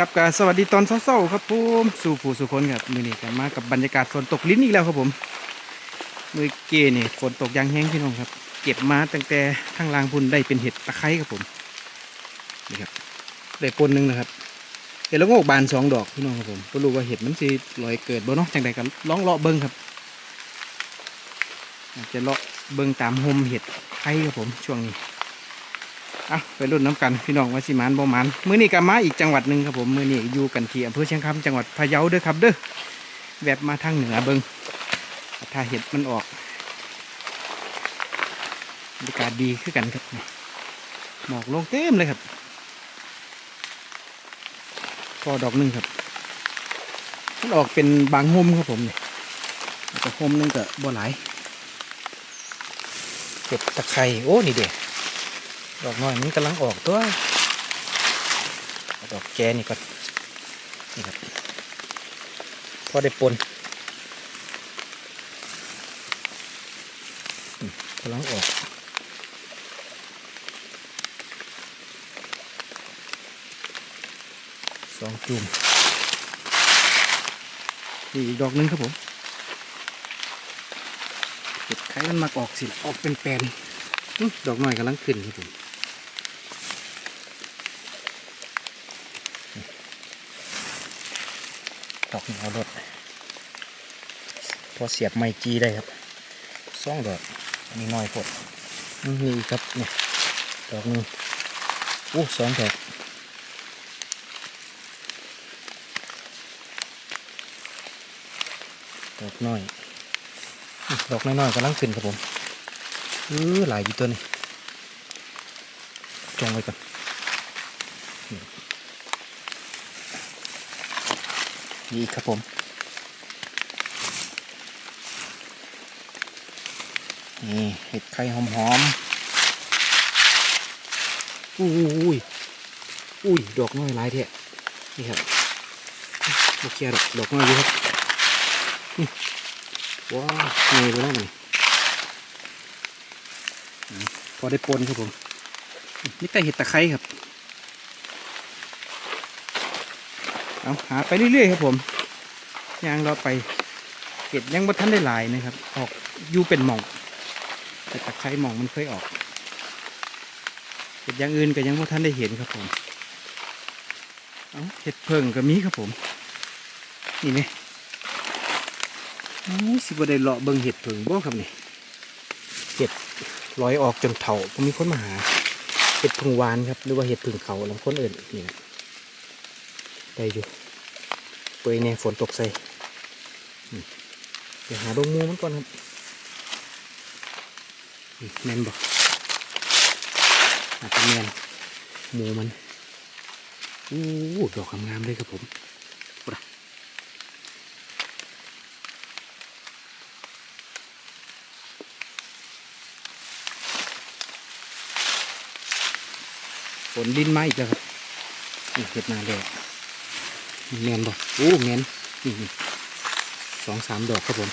ครับก็สวัสดีตอนเช้าๆครับผมสู่ผู้สุคนครับมือนี้กันมากับบรรยากาศฝนตกลิ้นอีกแล้วครับผมมือเกนี่ฝนตกยางแห้งพี่น้องครับ เก็บมาตั้งแต่ข้างล่างพุ่นได้เป็นเห็ดตะไคร้ครับผมนี่ครับได้ปนหนึ่งนะครับเห็ดแล้วก็บานสองดอกพี่น้องครับผมก็รู้ว่าเห็ดมันสิลอยเกิดบ่เนาะจังใดกันลองเลาะเบิ้งครับอาจจะเลาะเบิ้งตามโฮมเห็ดไข่ครับผมช่วงนี้ อะไปรุ่นน้ำกันพี่น้องว่าสิมานบ่หมานมื้อนี้ก็มาอีกจังหวัดหนึ่งครับผมมื้อนี้อยู่กันที่อำเภอเชียงคำจังหวัดพะเยาเด้อครับเด้อแวบมาทางเหนือเบิงถ้าเห็ดมันออกบรรยากาศดีขึ้นกันครับหมอกลงเต็มเลยครับพอดอกหนึ่งครับมันออกเป็นบางโฮมครับผมเนี่ยแต่โฮมนึงก็บ่หลายเก็บตะไคร้โอ้นี่เด็ ดอกน้อยมันกำลังออกตัวดอกแกนี่ก่อนนี่ครับพอได้ปนกำลังออกสองจุ่มนี่อีกดอกหนึงครับผมเก็บไข่มันมักออกสิออกเป็นแปลนดอกหน้อยกำลังขึ้นครับผม อกนี้เอารถพอเสียบไม้จีได้ครับสองดอกอันนี้น้อยพดนี่มีครับเนี่ยดอกนึงโอ้สองดอกดอกน้อยอื้อดอกน้อยๆกำลังขึ้นครับผมเออหลายอยู่ตัวนี้จงไว้ก่อน นี่ครับผม นี่เห็ดไข่หอมๆอุ้ยอุ้ยดอกน้อยหลายเท่นี่ครับโอเคดอกดอกน้อยอยู่ครับนี่ว้าวเงยไปแล้วมันอืมพอได้ปนครับผมนี่แต่เห็ดตะไคร้ครับ เอาหาไปเรื่อยๆครับผมยางเราไปเก็บยังบ่ทันได้หลายนะครับ ออกอยู่เป็นหมอง แต่ตะไคร้หมองมันเคยออกเห็ดอย่างอื่นก็ยังบ่ทันได้เห็นครับผมเอาเห็ดเพิ่งก็มีครับผม นี่ไหมโอ้สิบ่ได้เลาะเบิ่งเห็ดเพิ่งบ่ครับนี่เห็ดลอยออกจนเถาก็มีคนมาหา เห็ดพึ่งหวานครับ หรือว่าเห็ดพึ่งเขาลำคนอื่นนี่นะ ได้อยู่เปยเนี่ยฝนตกใส่เดี๋ยวหาดงมูมันก่อนครับแมนบอกอาจจะแมนมูมันอู้ดอกงามๆเลยครับผมปะฝนดินไมาอีกแล้วครับนี่เห็ดนาแดง แมนบ่โอ้แมนนี่สองสามดอกครับผม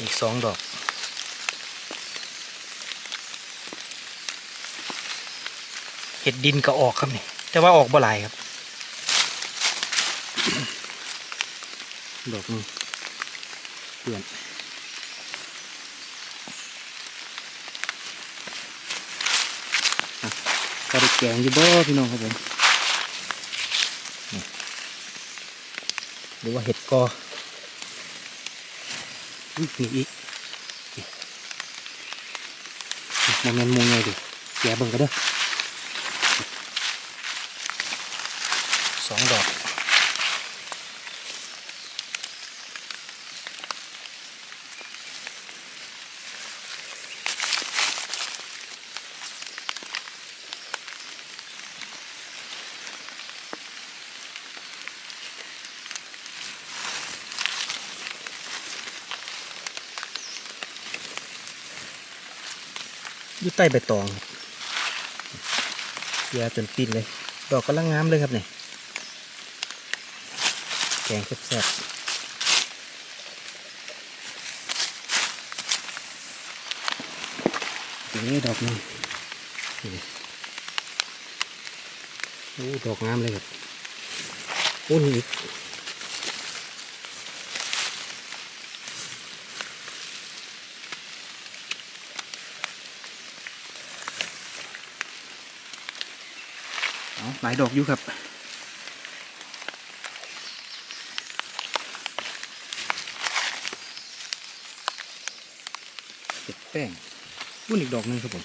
อีกสองดอก เห็ดดินก็ออกครับนี่ แต่ว่าออกบ่หลายครับ ดอกนึง เปลี่ยนอะพอได้แกงอยู่บ่พี่น้องครับผมหรือว่าเห็ดกออุ๊ยมีอีกนี่มันแมนมูไงดิแกเบิ่งกันเด้อสองดอก อยู่ใต้ใบตองยาจนปิดเลย ดอกกำลังงามเลยครับเนี่ยแกงแซ่บๆนี่ดอกนี่โอ้ดอกงามเลยครับโอ้นี่ หลายดอกอยู่ครับ เก็บแป้งวุ่นอีกดอกหนึ่งครับผม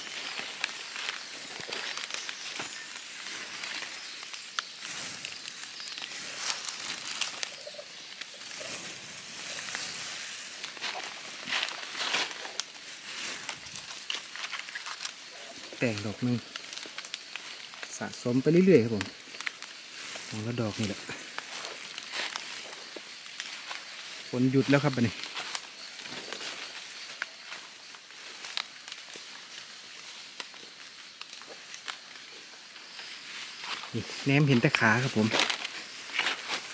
แป้งดอกหนึ่ง สะสมไปเรื่อยๆครับผมมองแล้วดอกนี่แหละฝนหยุดแล้วครับบันนี้นี่แนมเห็นแต่ขาครับผม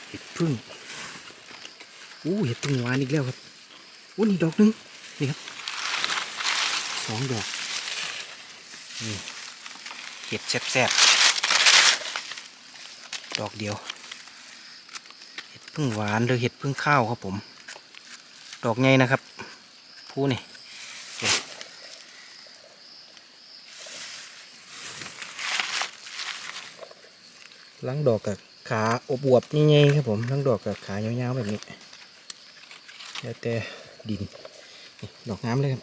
เห็ดพึ่งอู้เห็ดพึ่งหวานอีกแล้วครับอู้นี่ดอกหนึงนี่ครับสองดอกนี่เห็ดแซ่บๆ ดอกเดียว เห็ดพึ่งหวานหรือเห็ดพึ่งข้าวครับผม ดอกไงนะครับผู้นี่ลังดอกกับขาอบอวบง่ายๆครับผมลังดอกกับขายาวๆแบบนี้แล้วแต่ดินดอกงามเลยครับ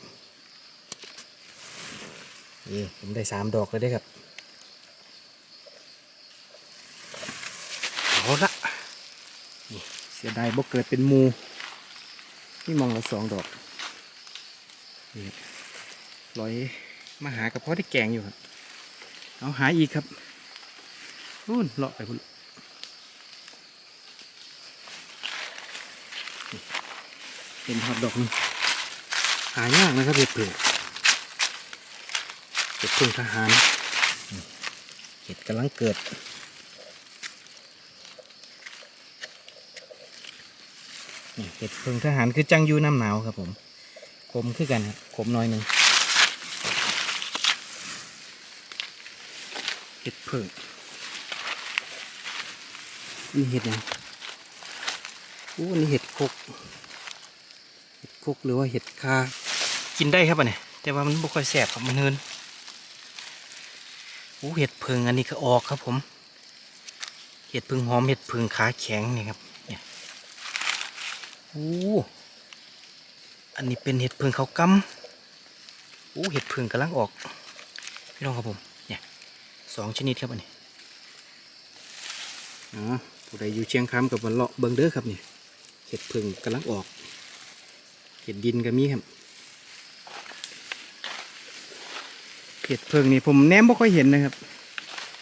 นี่ผมได้สามดอกเลยได้ครับเอา ละนี่เสียดายบ่เกิดเป็นมูนี่มองละสองดอกนี่ลอยมาหากระเพาะที่แกงอยู่ครับเอาหาอีกครับนู่นเลาะไปพุ่นเห็นหอดดอกหนึงหายากนะครับเห็ดเผือกเห็ดพึ่งทหารเห็ดกำลังเกิด เห็ดพึ่งทหารคือจังยูน้ำหนาวครับผมคมคือกันครับคมหน้อยหนึ่งเห็ดพึ่งนี่เห็ดยังโอ้นี่เห็ดคกเห็ดคกหรือว่าเห็ดคากินได้ครับอันนี้แต่ว่ามันไม่ค่อยแสบครับมันเฮินโอ้เห็ดเพิงอันนี้ก็ออกครับผม เห็ดเพึงหอมเห็ดเพึงขาแข็งนี่ครับ โอ้อันนี้เป็นเห็ดเพึงเขากำโอ้เห็ดเพึงกำลังออก พี่น้องครับผม เนี่ยสองชนิดครับอันนี้อ๋อผู้ใดอยู่เชียงคำกับวันเลาะเบิงเด้อครับนี่เห็ดพึ่งกำลังออก เห็ดดินก็มีครับเห็ดพึ่งนี่ผมแนมบ่ค่อยเห็นนะครับ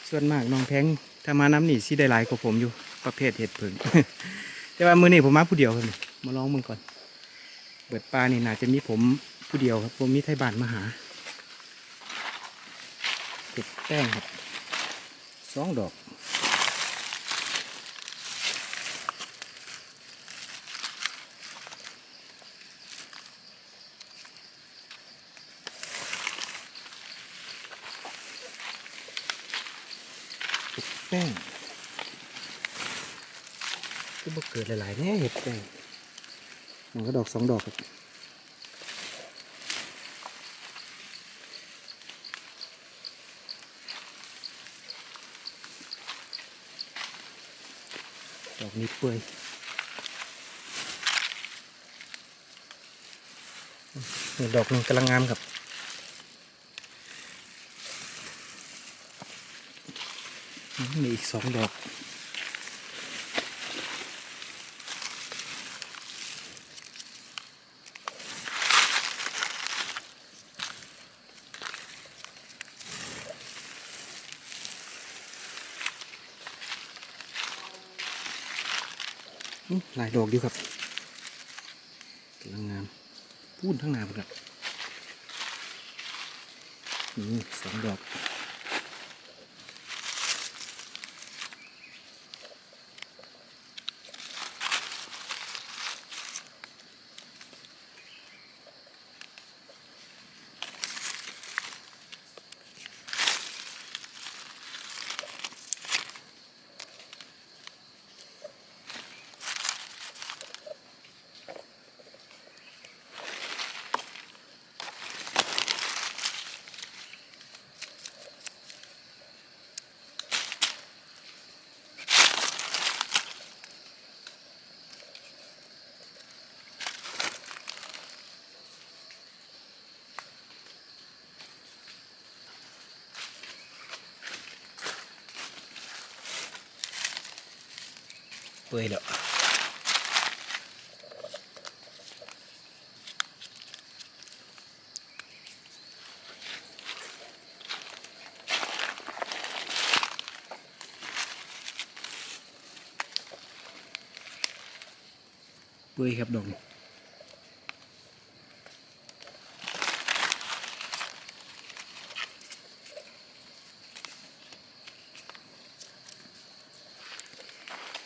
ส่วนมากน้องแพงถ้ามาน้ำนี่สิได้หลายกว่าผมอยู่ประเภทเห็ดพึ่งแต่ว่ามือนี่ผมมาผู้เดียวครับนี่ มาลองมึงก่อน เบิดปลานี่น่าจะมีผมผู้เดียวครับผมมีไทยบานมาหาเห็ดแป้งครับสองดอกเห็ดแป้งก็บ่เกิดหลายๆแน่เห็ดแป้ง มันก็ดอกสองดอกครับดอกนี้เปื่อยดอกหนึงกำลังงามครับมมีอีกสองดอก หลายดอกอยู่ครับกำลังงามพูดทั้งนาหมดครับนี่สองดอก เปื่อยแล้วเปื่อยครับดอก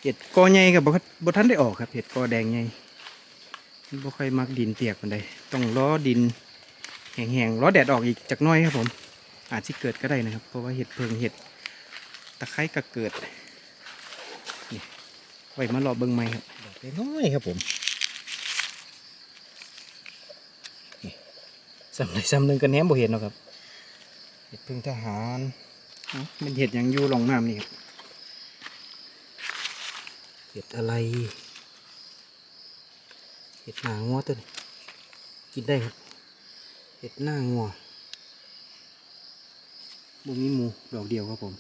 เห็ดกอใหญ่กับบบ่ทันได้ออกครับเห็ดกอแดงใหญ่มันบ่ค่อยมักดินเปียกปานใดต้องล้อดินแห้งๆล้อแดดออกอีกจักหน้อยครับผม อาจจะเกิดก็ได้นะครับ เพราะว่าเห็ดเพิงเห็ดตะไคร้ก็เกิดนี่ไว้มารอเบิ่งใหม่ครับดอกน้อยๆครับผมนี่ซ้ำใดซ้ำหนึ่งก็แหนมบ่เห็นหรอกครับ เห็ดเพิงทหารเอ้ามันเห็ดหยังอยู่รองน้ำนี่ครับ เห็ดอะไร เห็ดหนางัวตัวนี้กินได้ครับ เห็ดหน้างัวบุมีหมูดอกเดียวครับผม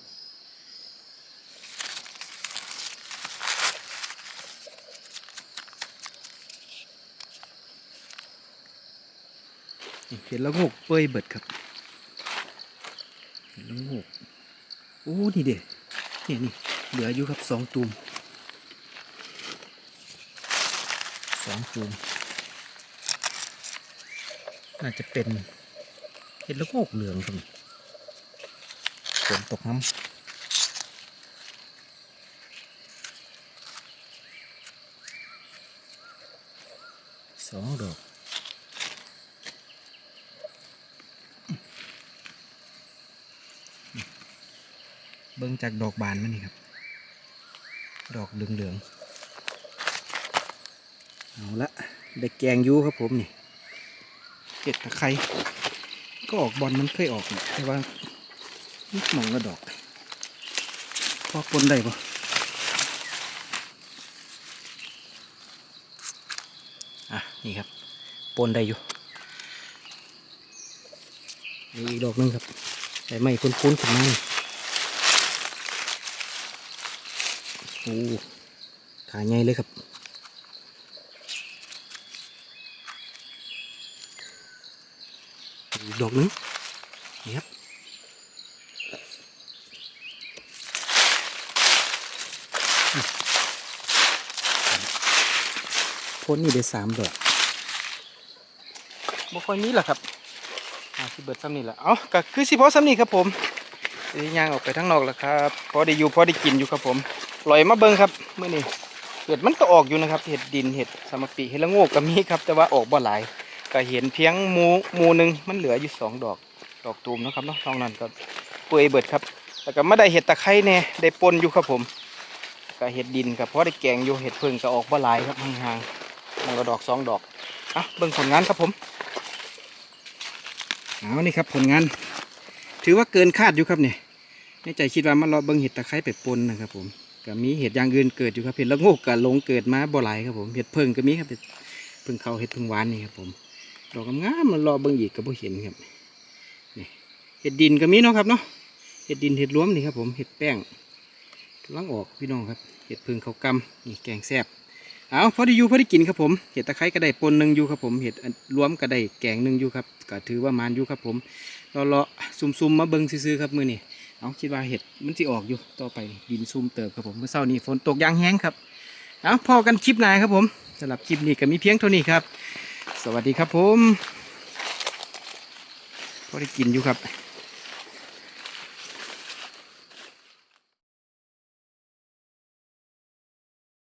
เห็นแล้วงกเปื่อยเบิดครับ เห็นแล้วงกโอ้ นี่เด็เนี่ยนี่ เหลืออยู่ครับสองตูม สองตูมน่าจะเป็นเห็ดล้วงกเหลืองครับฝนตกน้ำสองดอกเบิ่งจากดอกบานมันนี่ครับ ดอกเหลืองๆ เอาละได้แกงยูครับผมนี่เก็ดตะไคร้ก็ออกบอลมันเคยออกนะแต่ว่ามองกระดอก พอปนได้ปะอะ นี่ครับ ปนได้อยู่นี่อีกดอกหนึงครับแต่ไม่คุ้นๆขึ้นมานี่โอ้ขาใหญ่เลยครับ อีก ดอกหนึงนี่ครับพ้นนี่ได้สามดอกบ่ค่อยมีหรอกครับอ่าสิเบิดซ้ำนี่แหละเอาก็คือสิพอซ้ำนี่ครับผมสิย่างออกไปทั้งนอกแล้วครับ พอได้อยู่พอได้กินอยู่ครับผมลอยมาเบิ่งครับเมื่อนี้เห็ดมันก็ออกอยู่นะครับ เห็ดดินเห็ดสมปีเห็ดละโงกก็มีครับ แต่ว่าออกบ่หลาย ก็เห็นเพียงมูมูหนึ่งมันเหลืออยู่สองดอกดอกตูมนะครับเนาะตองนั้นก็เปื่อยเบิดครับแล้วก็ไม่ได้เห็ดตะไคร้แน่ได้ปนอยู่ครับผมก็เห็ดดินครับเพราะได้แกงอยู่เห็ดเพิ่งก็ออกบ่หลายครับห่างๆมันก็ดอกสองดอกอะเบิ่งผลงานครับผมเอานี่ครับผลงาน ถือว่าเกินคาดอยู่ครับเนี่ยในใจคิดว่ามันรอเบิ่งเห็ดตะไคร้ไปปนนะครับผมก็มีเห็ดอย่างอื่นเกิดอยู่ครับเห็ดละโงกกับลงเกิดมาบ่หลายครับผมเห็ดเพิ่งก็มีครับเห็ดเพิ่งเขาเห็ดเพิ่งหวานนี่ครับผม ดอกงามมันรอเบิ่งอีกก็บ่เห็นครับนี่เห็ดดินก็มีเนาะครับเนาะเห็ดดินเห็ดรวมนี่ครับผมเห็ดแป้งกำลังออกพี่น้องครับเห็ดพึ่งเขากำนี่แกงแซ่บเอาพอได้อยู่พอได้กินครับผมเห็ดตะไคร้ก็ได้ปนหนึ่งอยู่ครับผมเห็ดอันรวมก็ได้แกงหนึ่งอยู่ครับก็ถือว่ามานอยู่ครับผมรอรอซุ่มๆมาเบิ้งซื้อๆครับมือนี่เอาคิดว่าเห็ดมันจะออกอยู่ต่อไปดินซุ่มเติบครับผมเมื่อเช้านี้ฝนตกยางแห้งครับเอาพอกันคลิปหน้าครับผมสำหรับคลิปนี้ก็มีเพียงเท่านี้ครับ สวัสดีครับผมพอได้กินอยู่ครับ